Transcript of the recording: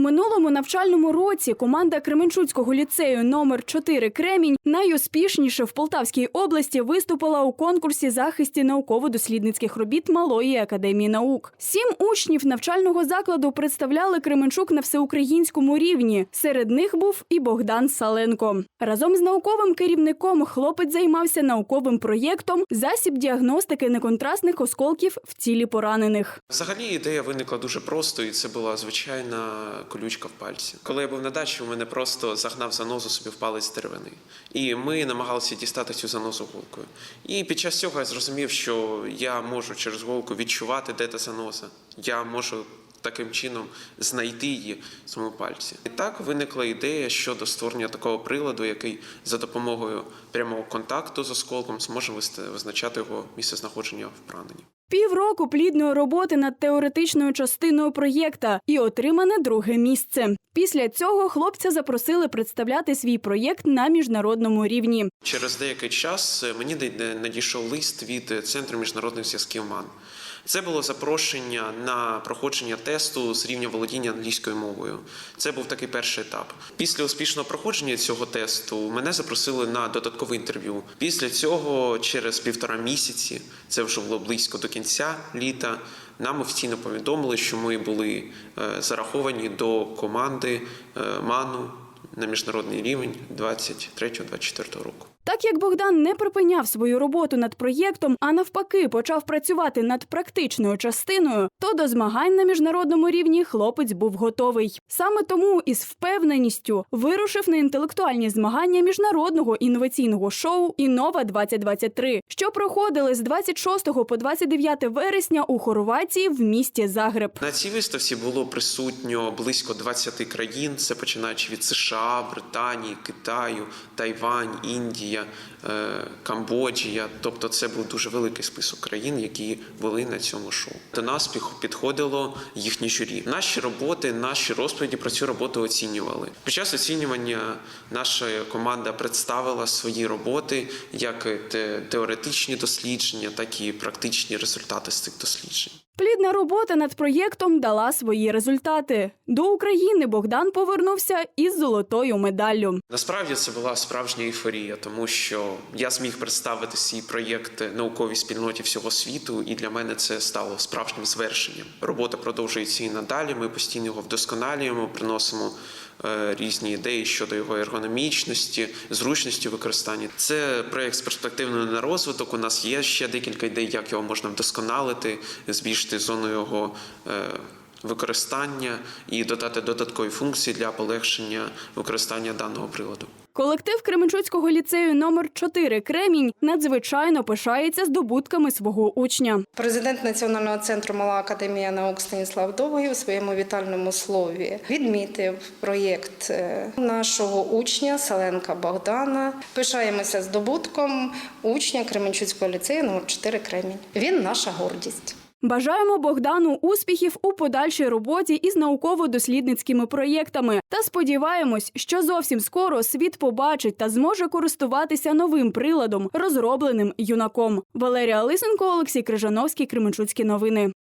минулому навчальному році команда Кременчуцького ліцею номер 4 Кремінь найуспішніше в Полтавській області виступила у конкурсі захисті науково-дослідницьких робіт Малої академії наук. Сім учнів навчального закладу представляли Кременчук на всеукраїнському рівні. Серед них був і Богдан Саленко. Разом з науковим керівником хлопець займався науковим проєктом засіб діагностики неконтрастних осколків в тілі поранених. Взагалі ідея виникла дуже просто, і це була звичайна колючка в пальці. Коли я був на дачі, у мене просто загнав занозу собі в палець деревини. І ми намагалися дістати цю занозу голкою. І під час цього я зрозумів, що я можу через голку відчувати, де та заноза. Я можу таким чином знайти її в своєму пальці. І так виникла ідея щодо створення такого приладу, який за допомогою прямого контакту з осколком зможе визначати його місцезнаходження в пораненні. Півроку плідної роботи над теоретичною частиною проєкта і отримане друге місце. Після цього хлопця запросили представляти свій проєкт на міжнародному рівні. Через деякий час е, мені надійшов лист від е, Центру міжнародних зв'язків МАН. Це було запрошення на проходження тесту з рівня володіння англійською мовою. Це був такий перший етап. Після успішного проходження цього тесту мене запросили на додаткове інтерв'ю. Після цього, через півтора місяці, це вже було близько до кінця літа. Нам офіційно повідомили, що ми були е, зараховані до команди е, МАНу на міжнародний рівень 23-24 року. Так як Богдан не припиняв свою роботу над проєктом, а навпаки почав працювати над практичною частиною, то до змагань на міжнародному рівні хлопець був готовий. Саме тому із впевненістю вирушив на інтелектуальні змагання міжнародного інноваційного шоу Інова 2023 що проходили з 26 по 29 вересня у Хорватії в місті Загреб. На цій виставці було присутньо близько 20 країн. Це починаючи від США, Британії, Китаю, Тайвань, Індія, е, Камбоджія. Тобто, це був дуже великий список країн, які були на цьому шоу. До нас підходило їхнє журі. Наші роботи, наші розповіді про цю роботу оцінювали. Під час оцінювання наша команда представила свої роботи як теоретичні дослідження, так і практичні результати з цих досліджень. Плідна робота над проєктом дала свої результати. До України Богдан повернувся із золотою медаллю. Насправді це була справжня ейфорія, тому що я зміг представити свій проєкт науковій спільноті всього світу, і для мене це стало справжнім звершенням. Робота продовжується і надалі. Ми постійно його вдосконалюємо, приносимо е, різні ідеї щодо його ергономічності, зручності використання. Це проєкт з перспективою на розвиток. У нас є ще декілька ідей, як його можна вдосконалити, збільшити зону його. е, Використання і додати додаткові функції для полегшення використання даного приладу. Колектив Кременчуцького ліцею номер 4 Кремінь надзвичайно пишається здобутками свого учня. Президент Національного центру Мала академія наук Станіслав Довгий у своєму вітальному слові відмітив проєкт е, нашого учня Саленка Богдана. Пишаємося здобутком учня Кременчуцького ліцею номер 4 Кремінь. Він наша гордість. Бажаємо Богдану успіхів у подальшій роботі із науково-дослідницькими проєктами та сподіваємось, що зовсім скоро світ побачить та зможе користуватися новим приладом, розробленим юнаком. Валерія Лисенко, Олексій Крижановський, Кременчуцькі новини.